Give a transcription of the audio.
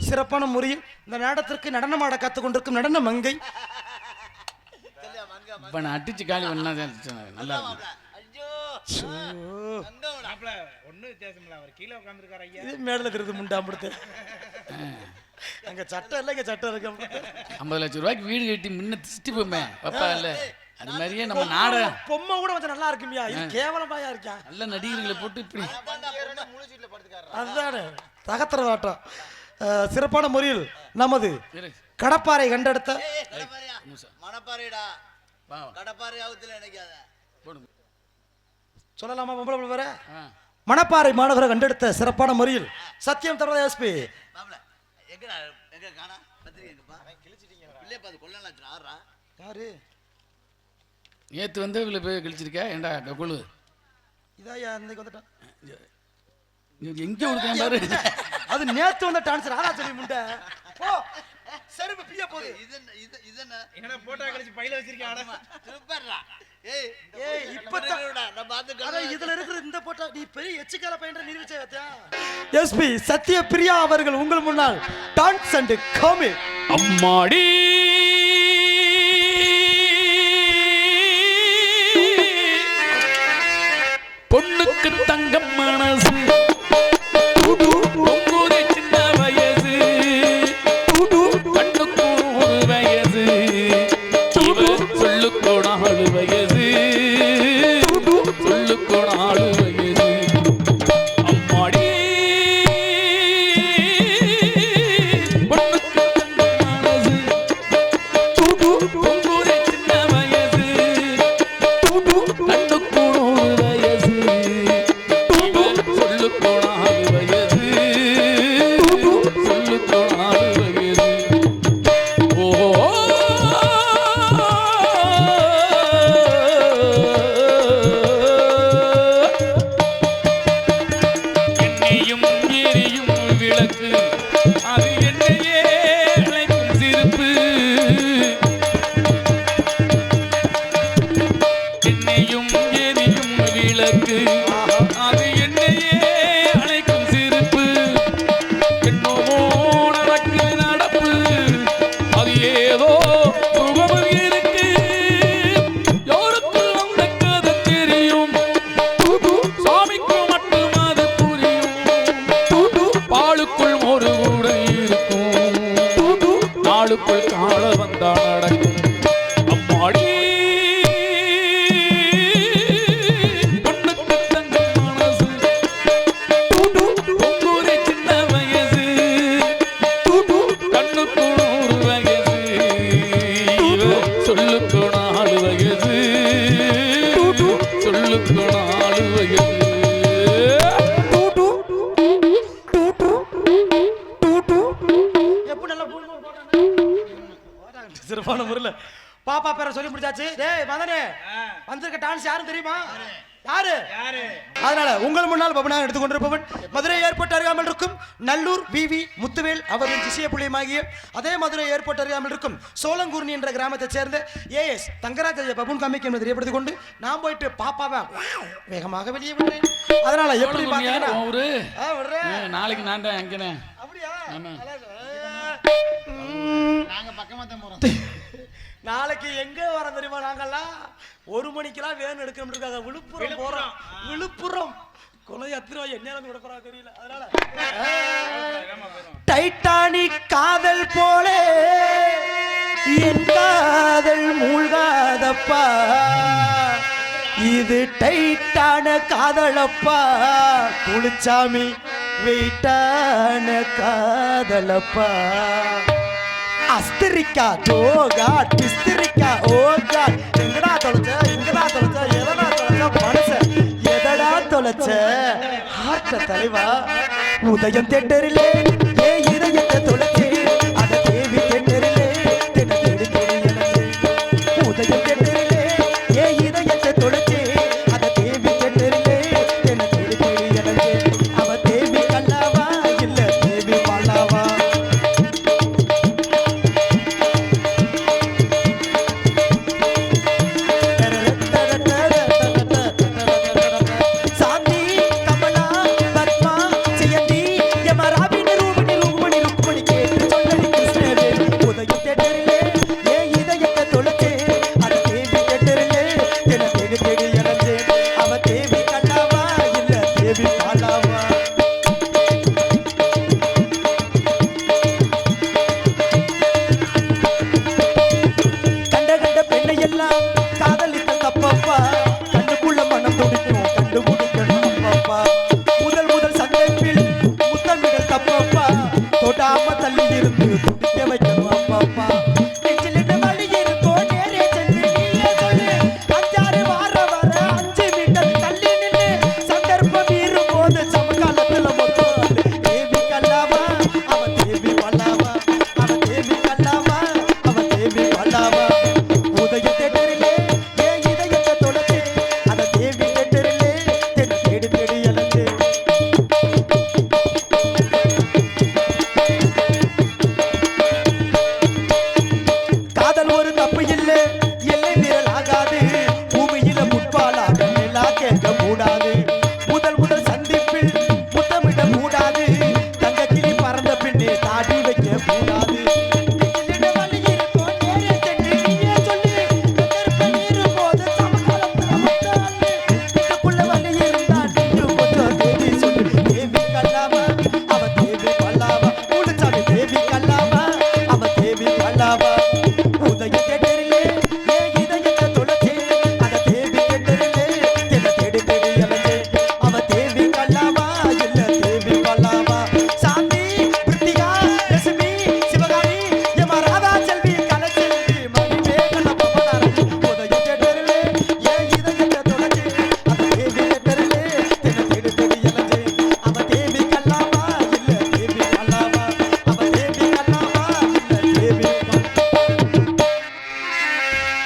சிறப்பான முறையில் இந்த நாடத்திற்கு நடனமாட கற்றுக் கொண்டிருக்கும் நடன மங்கை. இப்ப நான் அடிச்சு காலி பண்ணா நல்லா மேடல திருது முண்டாம்பிடுத்து அங்க சட்டம் இல்லை இங்க சட்டம் இருக்கு. ஐம்பது லட்சம் ரூபாய்க்கு வீடு கட்டி முன்ன திஷ்டி போமே பப்பா இல்ல. அது மாதிரியே நம்ம நாடகம் பொம்மை கூட கொஞ்சம் நல்லா இருக்குமியா. இது கேவலமாயா இருக்கா? நல்ல நடிகர்களை போட்டு இப்படி அதுதானே அஹ், சிறப்பான முறையில் நமது. கடப்பாறை கண்டெடுத்த சொல்லலாமா? பொம்பளை வேற. மணப்பாறை மாநகரை கண்டெடுத்த சிறப்பான முறையில் சத்தியம் தரதா எஸ்பி. நேத்து வந்து இவ்வளவு போய் கழிச்சிருக்கா ஏண்டா குழு இதாயா இன்னைக்கு வந்துட்டான். எங்க பாரு. அது நேத்து வந்த டான்சர் ஆரா சொல்லி முண்டை. போ. செருப்பு பிய போகுது இது என்ன- இது இது என்ன? போட்டோ கழிச்சு பையில வச்சிருக்கேன் ஆனா திருப்பறா ஏய் ஏய், இப்பதான் இப்ப அட பாத்து இதுல இருக்கிற இந்த போட்டா நீ பெரிய எச்சுக்கால பையன் நிரூபிச்ச எஸ்பி சத்ய பிரியா அவர்கள் உங்கள் முன்னால் டான்ஸ் அண்ட் காமி. அம்மாடி. பொண்ணுக்கு தங்கம் மனசு. aqui. Ali சொல்லுக்கு சிறப்பான முறையில். பாப்பா பேரை சொல்லி முடிச்சாச்சு. டேய் மதனே வந்திருக்க டான்ஸ் யாரும் தெரியுமா? யாரு? யாரு? அதனால உங்கள் முன்னால் பவனாக எடுத்துக்கொண்டிருப்பவன் மதுரை ஏர்போர்ட் அருகாமல் இருக்கும் நல்லூர் விவி முத்துவேல் அவர்களின் சிசிய புள்ளியமாகிய அதே மதுரை ஏர்போர்ட் அருகாமல் இருக்கும் சோளங்கூர்ணி என்ற கிராமத்தைச் சேர்ந்த ஏஎஸ் தங்கராஜ பபுன் காமிக் என்பதை தெரியப்படுத்திக் கொண்டு நான் போயிட்டு பாப்பாவை வேகமாக வெளியே விடுறேன். அதனால எப்படி பார்த்தீங்கன்னா நாளைக்கு நான் தான் எங்கனே. அப்படியா. நாங்க பக்கமா தான் போறோம். நாளைக்கு எங்க வரோம் தெரியுமா நாங்கெல்லாம்? ஒரு மணிக்கெல்லாம் வேன் எடுக்கணும் இருக்காங்க விழுப்புரம். போறோம். விழுப்புரம். கொலை எத்தனை என்ன விட தெரியல. அதனால டைட்டானிக் காதல் போலே என் காதல் மூழ்காதப்பா. இது டைட்டான காதலப்பா. குளிச்சாமி வெயிட்டான காதலப்பா. அஸ்திரிக்கா ஜோகா டிஸ்திரிக்கா ஓகா எங்கடா தொலைச்ச எங்கடா தொலைச்ச எதடா தொலைச்ச மனச? எதடா தொலைச்ச? ஹார்ட்ட தலைவா உதயம் தேட்டரிலே ஏ இதயத்தை தொலைச்சே?